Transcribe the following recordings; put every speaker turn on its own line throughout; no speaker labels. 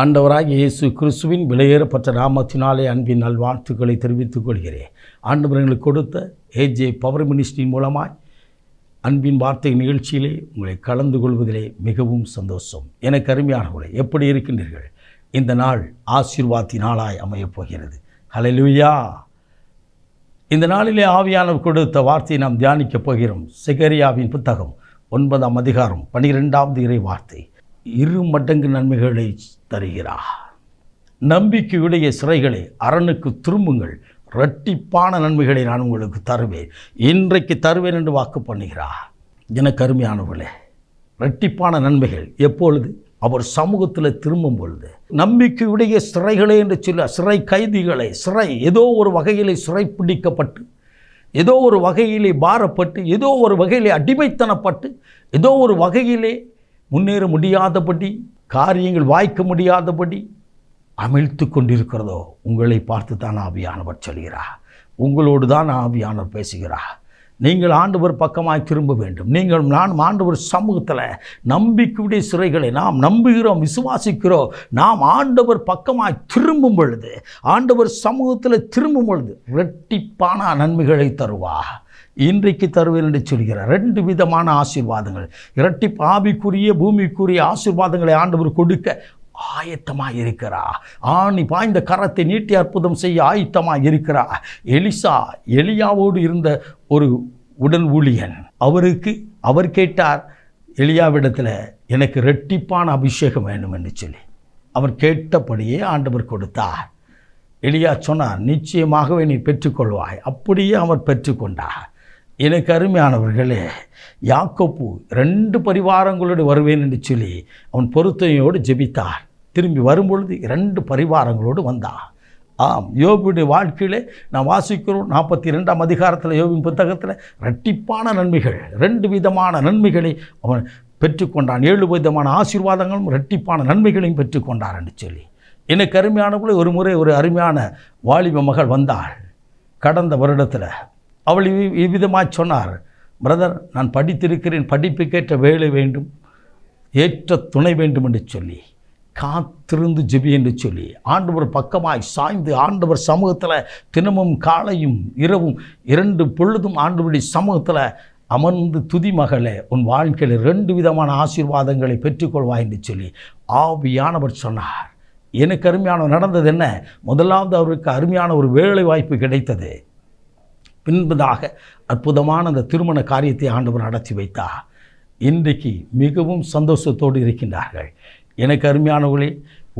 ஆண்டவராக இயேசு கிறிஸ்துவின் விலையேறப்பட்ட நாமத்தினாலே அன்பின் நல்வாழ்த்துக்களை தெரிவித்துக் கொள்கிறேன். ஆண்டவர்களுக்கு கொடுத்த ஏஜே பவர் மினிஸ்ட்ரியின் மூலமாய் அன்பின் வார்த்தை நிகழ்ச்சியிலே உங்களை கலந்து கொள்வதிலே மிகவும் சந்தோஷம். எனக்கு அருமையானவர்களே எப்படி இருக்கின்றீர்கள்? இந்த நாள் ஆசீர்வாத்தி நாளாய் அமையப் போகிறது. ஹலலுயா இந்த நாளிலே ஆவியானவர் கொடுத்த வார்த்தையை நாம் தியானிக்கப் போகிறோம். சிகரியாவின் புத்தகம் ஒன்பதாம் அதிகாரம் பனிரெண்டாவது இறை வார்த்தை. இரு மடங்கு நன்மைகளை தருகிறார். நம்பிக்கையுடைய சிறைகளை அரணுக்கு திரும்புங்கள். இரட்டிப்பான நன்மைகளை நான் உங்களுக்கு தருவேன். இன்றைக்கு தருவேன் என்று வாக்கு பண்ணுகிறார். என கருமையானவர்களே இரட்டிப்பான நன்மைகள் எப்பொழுது? அவர் சமூகத்தில் திரும்பும் பொழுது. நம்பிக்கையுடைய சிறைகளே என்று சொல்ல சிறை கைதிகளை சிறை ஏதோ ஒரு வகையிலே சிறை பிடிக்கப்பட்டு ஏதோ ஒரு வகையிலே பாரப்பட்டு ஏதோ ஒரு வகையிலே அடிமைத்தனப்பட்டு ஏதோ ஒரு வகையிலே முன்னேற முடியாதபடி காரியங்கள் வாய்க்க முடியாதபடி அமிழ்த்து கொண்டிருக்கிறதோ உங்களை பார்த்து தான் ஆவியானவர் சொல்கிறார். உங்களோடு தான் ஆவியானவர் பேசுகிறார். நீங்கள் ஆண்டவர் பக்கமாய் திரும்ப வேண்டும். நீங்கள் நான் ஆண்டவர் சமூகத்தில் நம்பிக்கையுடைய சிறைகளை நாம் நம்புகிறோம் விசுவாசிக்கிறோம். நாம் ஆண்டவர் பக்கமாய் திரும்பும் பொழுது ஆண்டவர் சமூகத்தில் திரும்பும் பொழுது இரட்டிப்பான நன்மைகளை தருவா இன்றைக்கு தருவேன் என்று சொல்கிறார். ரெண்டு விதமான ஆசீர்வாதங்கள். இரட்டி பாவிக்குரிய பூமிக்குரிய ஆசீர்வாதங்களை ஆண்டவர் கொடுக்க ஆயத்தமாக இருக்கிறா. ஆணி பாய்ந்த கரத்தை நீட்டி அற்புதம் செய்ய ஆயத்தமாக இருக்கிறா. எலிசா எலியாவோடு இருந்த ஒரு உடல் ஊழியன். அவருக்கு அவர் கேட்டார் எளியாவிடத்தில் எனக்கு ரெட்டிப்பான அபிஷேகம் வேணும் என்று சொல்லி. அவர் கேட்டபடியே ஆண்டவர் கொடுத்தார். எளியா சொன்னார் நிச்சயமாகவே நீ பெற்றுக்கொள்வாய். அப்படியே அவர் பெற்றுக்கொண்டார். எனக்கு அருமையானவர்களே யாக்கோப்பு ரெண்டு பரிவாரங்களோடு வருவேன் என்று சொல்லி அவன் பொருத்தையோடு ஜெபித்தார். திரும்பி வரும்பொழுது இரண்டு பரிவாரங்களோடு வந்தான் ஆம் யோபுடைய வாழ்க்கையிலே நான் வாசிக்கிறோம் நாற்பத்தி ரெண்டாம் அதிகாரத்தில் யோபின் புத்தகத்தில் ரெட்டிப்பான நன்மைகள் ரெண்டு விதமான நன்மைகளை அவன் பெற்றுக்கொண்டான். ஏழு விதமான ஆசீர்வாதங்களும் ரெட்டிப்பான நன்மைகளையும் பெற்றுக்கொண்டார் என்று சொல்லி. எனக்கு அருமையானவர்களே ஒரு முறை ஒரு அருமையான வாலிப மகள் வந்தாள். கடந்த வருடத்தில் அவள் இவ் இவ்விதமாக சொன்னார் பிரதர் நான் படித்திருக்கிறேன் படிப்புக்கேற்ற வேலை வேண்டும் ஏற்ற துணை வேண்டும் என்று சொல்லி காத்திருந்து ஜெபி என்று சொல்லி ஆண்டவர் பக்கமாய் சாய்ந்து ஆண்டவர் சமூகத்தில் தினமும் காலையும் இரவும் இரண்டு பொழுதும் ஆண்டவருடைய சமூகத்தில் அமர்ந்து துதி மகளே உன் வாழ்க்கையில் ரெண்டு விதமான ஆசீர்வாதங்களை பெற்றுக்கொள்வாய் என்று சொல்லி ஆவியானவர் சொன்னார். எனக்கு அருமையான நடந்தது என்ன? முதலாவது அவருக்கு அருமையான ஒரு வேலை வாய்ப்பு கிடைத்தது. பின்பதாக அற்புதமான அந்த திருமண காரியத்தை ஆண்டவர் நடத்தி வைத்தார் இன்றைக்கு மிகவும் சந்தோஷத்தோடு இருக்கின்றார்கள். எனக்கு அருமையானவர்களே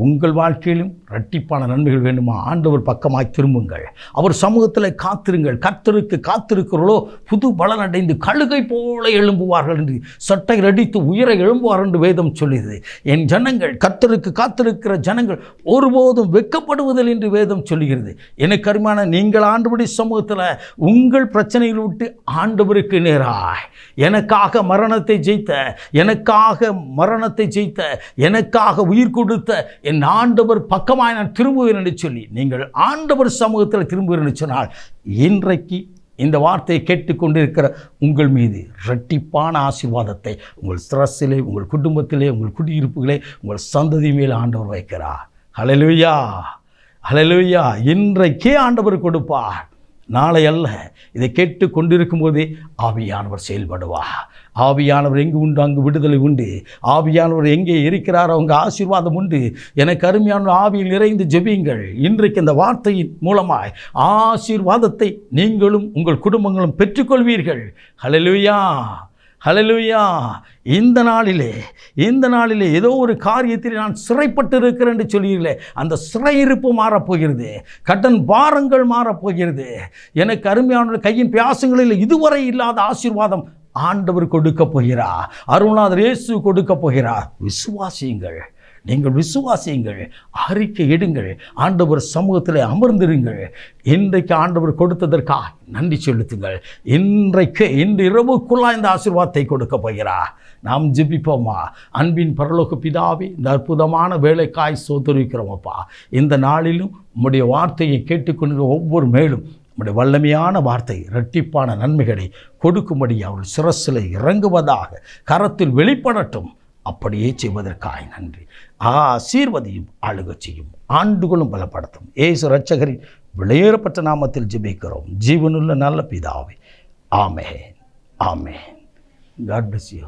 உங்கள் வாழ்க்கையிலும் இரட்டிப்பான நன்மைகள் வேண்டுமா? ஆண்டவர் பக்கமாய் திரும்புங்கள். அவர் சமூகத்தில் காத்திருங்கள். கர்த்தருக்கு காத்திருக்கிறோ புது பலன் அடைந்து கழுகை போல எழும்புவார்கள் என்று சட்டை அடித்து உயிரை எழும்புவார் என்று வேதம் சொல்லியது என் ஜனங்கள் கர்த்தருக்கு காத்திருக்கிற ஜனங்கள் ஒருபோதும் வெட்கப்படுவதில் என்று வேதம் சொல்லுகிறது. எனக்கு அருமையான நீங்கள் ஆண்டுபடி சமூகத்தில் உங்கள் பிரச்சனைகளை விட்டு ஆண்டவருக்கு நேராய். எனக்காக மரணத்தை ஜெயித்த எனக்காக மரணத்தை ஜெயித்த எனக்காக உயிர் கொடுத்த என் ஆண்டவர் பக்கமாக நான் திரும்புவேன் என்று சொல்லி நீங்கள் ஆண்டவர் சமூகத்தில் திரும்புவேன் என்று சொன்னால் இன்றைக்கு இந்த வார்த்தையை கேட்டுக்கொண்டிருக்கிற உங்கள் மீது இரட்டிப்பான ஆசீர்வாதத்தை உங்கள் ஸ்ட்ரெஸ்ஸிலே உங்கள் குடும்பத்திலே உங்கள் குடியிருப்புகளே உங்கள் சந்ததி மேல் ஆண்டவர் வைக்கிறார். ஹalleluya ஹalleluya இன்றைக்கே ஆண்டவர் கொடுப்பார். நாளை அல்ல இதை கேட்டு கொண்டிருக்கும் போதே ஆவியானவர் செயல்படுவா ஆவியானவர் எங்கு உண்டு? அங்கு விடுதலை உண்டு. ஆவியானவர் எங்கே இருக்கிறார் அவங்க ஆசீர்வாதம் உண்டு. எனக்கு அருமையான ஆவியில் நிறைந்து ஜெபியுங்கள். இன்றைக்கு இந்த வார்த்தையின் மூலமாய் ஆசீர்வாதத்தை நீங்களும் உங்கள் குடும்பங்களும் பெற்றுக்கொள்வீர்கள். ஹலலுயா ஹலலுயா இந்த நாளிலே இந்த நாளிலே ஏதோ ஒரு காரியத்தில் நான் சிறைப்பட்டு இருக்கிறேன் என்று சொல்கிறீர்களே அந்த சிறையிருப்பு மாறப்போகிறது கடன் பாரங்கள் மாறப்போகிறது எனக்கு அருமையான கையின் பியாசங்களில் இதுவரை இல்லாத ஆசீர்வாதம் ஆண்டவர் கொடுக்க போகிறார் அருணாதர் இயேசு கொடுக்க போகிறார் விசுவாசியுங்கள். நீங்கள் விசுவாசியுங்கள் அறிக்கை எடுங்கள் ஆண்டவர் சமூகத்தில் அமர்ந்திருங்கள். இன்றைக்கு ஆண்டவர் கொடுத்ததற்காக நன்றி செலுத்துங்கள். இன்றைக்கு இன்று இரவுக்குள்ளாக இந்த ஆசீர்வாதத்தை கொடுக்க போகிறார் நாம் ஜெபிப்போமா? அன்பின் பரலோக பிதாவே இந்த அற்புதமான வேலைக்காய் சோதரிக்கிறோமப்பா இந்த நாளிலும் உம்முடைய வார்த்தையை கேட்டுக்கொண்டு ஒவ்வொரு மேலும் நம்முடைய வல்லமையான வார்த்தை இரட்டிப்பான நன்மைகளை கொடுக்கும்படி அவள் சிரசில் இறங்குவதாக கரத்தில் வெளிப்படட்டும். அப்படியே செய்வதற்காய் நன்றி. ஆசீர்வதியும் ஆளுகச் செய்யும். ஆண்டுகளும் பலப்படுத்தும். ஏசு ரட்சகரின் விளையேறப்பட்ட நாமத்தில் ஜெபிக்கிறோம். ஜீவனுள்ள நல்ல பிதாவை. ஆமே ஆமே காட் பிளஸ் யூ